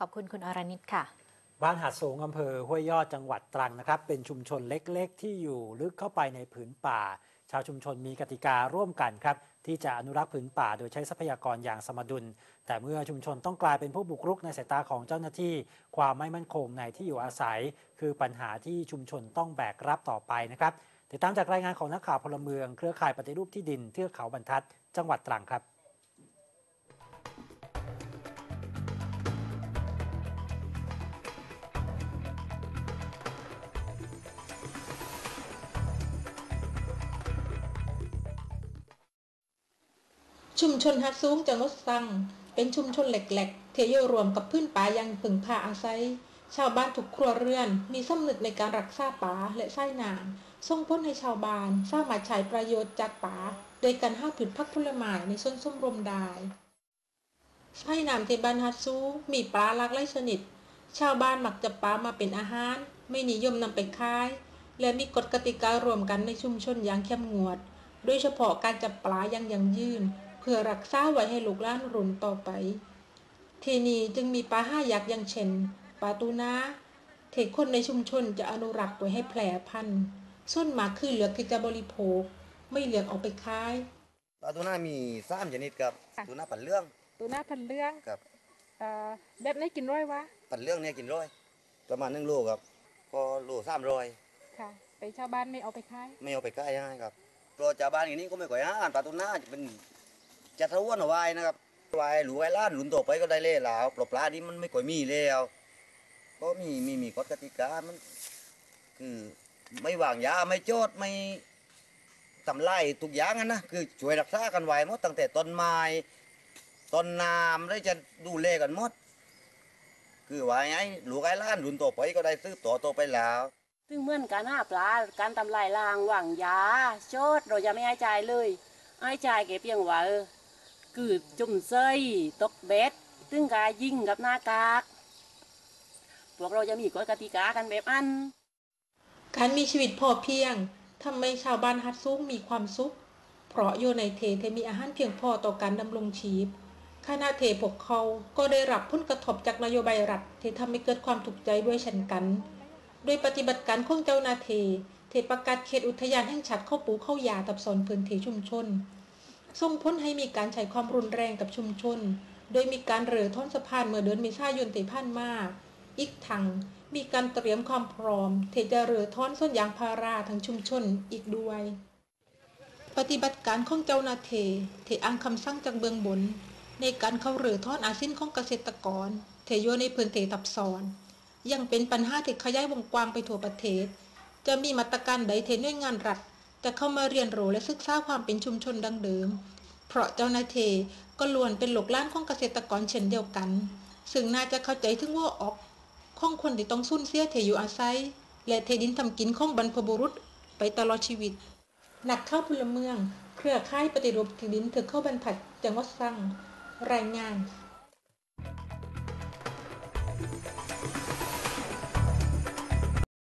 ขอบคุณคุณอรณิตค่ะ บ้านหาดสูงอำเภอห้วยยอดจังหวัดตรังนะครับ เป็นชุมชนเล็กๆ ที่อยู่ลึกเข้าไปในผืนป่า ชาวชุมชนมีกติการ่วมกันครับ ที่จะอนุรักษ์ผืนป่าโดยใช้ทรัพยากรอย่างสมดุล แต่เมื่อชุมชนต้องกลายเป็นผู้บุกรุกในสายตาของเจ้าหน้าที่ ความไม่มั่นคงในที่อยู่อาศัย คือปัญหาที่ชุมชนต้องแบกรับต่อไปนะครับติดตามจากรายงานของนักข่าวพลเมืองเครือข่ายปฏิรูปที่ดินเทือกเขาบรรทัด จังหวัดตรังครับ ชุมชนฮัดซูงจังหวัดซัง เป็นชุมชนเหล็กๆ เที่ยู่รวมกับพื้นป่ายังพึ่งพาอาศัย ชาวบ้านทุกครัวเรือน มีสำนึกในการรักษาป่าและไส้นางส่งผลให้ชาวบ้านสามารถใช้ประโยชน์จากป่าโดยการห้าผืนพักผลไม้ในส่วนส้มรมได้ไส้น้ำที่บ้านฮัดซูมีปลาหลากหลายชนิด ชาวบ้านมักจะปลามาเป็นอาหาร ไม่นิยมนำไปขาย และมีกฎกติการวมกันในชุมชนอย่างเข้มงวด โดยเฉพาะการจับปลาอย่างยั่งยืน พื่อรักษาไว้ให้ลูกหล้านรุ่นต่อไป ทีนี้จึงมีปลาห้ายักษ์อย่างเช่นปลาตูนาเทคนในชุมชนจะอนุรักษ์ไว้ให้แพร่พันธุ์ส่วนมากคือเหลือกที่จะบริโภค ไม่เหลือกเอาไปขายปลาทูน่ามีสามชนิดครับค่ะทูน่าปันเรื่องตัวหน้าพันเรื่องกับเอ่อแบบไหนี้กินร้อยวะปันเรื่องเนี่ยกินร้อยประมาณหนึ่งโลครับก็โลสามร้อยค่ะไปชาวบ้านไม่เอาไปขายไม่เอาไปใกล้ให้ครับเพราะชาวบ้านอย่างนี้ก็ไม่ค่อยอ่านปลาทูน่าจะเป็น จะทะวนเอาไว้นะครับไว้หรือไว้ล้านหลุนต่อไปก็ได้เล่แล้วปลาปลานี้มันไม่ค่อยมีแล้วก็มีมีมีกฎกติกามันคือไม่วางยาไม่โจดไม่ทำไล่ทุกอย่างนะคือช่วยรักษากันไว้หมดตั้งแต่ต้นไม้ต้นน้ำได้จะดูแลกันหมด คือว่าไงลูกไอ้ล้านรุ่นต่อไปก็ได้ซื้อต่อต่อไปแล้วซึ่งเหมือนการหาปลาการทำลายลางหวังยาโชดเราจะไม่ให้จ่ายเลยให้จ่ายแค่เพียงว่า เออคือจุ่มเซยตกเบ็ดซึ่งกายิงกับหน้ากาก พวกเราจะมีกฎกติกากันแบบอัน การมีชีวิตพอเพียงทำให้ชาวบ้านฮัดซุงมีความสุข เพราะอยู่ในเทเทมีอาหารเพียงพอต่อการดำรงชีพขณะเทพวกเขาก็ได้รับผลกระทบจากนโยบายรัฐที่ทำให้เกิดความถูกข์ใจด้วยเช่นกัน โดยปฏิบัติการของเจ้าน้าที่เทประกาศเขตอุทยานแห่งชาติเข้าปูเข้ายาตับสอนพื้นที่ชุมชน ส่งผลให้มีการใช้ความรุนแรงกับชุมชน โดยมีการเรือท่อนสะพานเมื่อเดือนเมษายนที่ผ่านมา อีกทั้งมีการเตรียมความพร้อมที่จะเรือท่อนส้นยางพาราทั้งชุมชนอีกด้วย ปฏิบัติการของเจ้าหน้าที่ที่อ้างคำสั่งจากเบื้องบน ในการเข้าเรือทอดอาสิ้นของเกษตรกรเทโยในพื้นที่ทับซ้อนยังเป็นปัญหาที่ขยายวงกว้างไปทั่วประเทศ จะมีมาตรการใดเทหน่วยงานรัฐ จะเข้ามาเรียนรู้และศึกษาความเป็นชุมชนดังเดิม เพราะเจ้าหน้าที่ก็ล้วนเป็นหลกล้านของเกษตรกรเช่นเดียวกัน ซึ่งน่าจะเข้าใจถึงว่าออกข้องคนที่ต้องสูญเสียเทอยู่อาศัย และเทดินทำกินของบรรพบุรุษไปตลอดชีวิต นักเข้าพลเมือง เครือข่ายปฏิรูปที่ดินถือเข้าบรรทัดจังหวัดสังรายงาน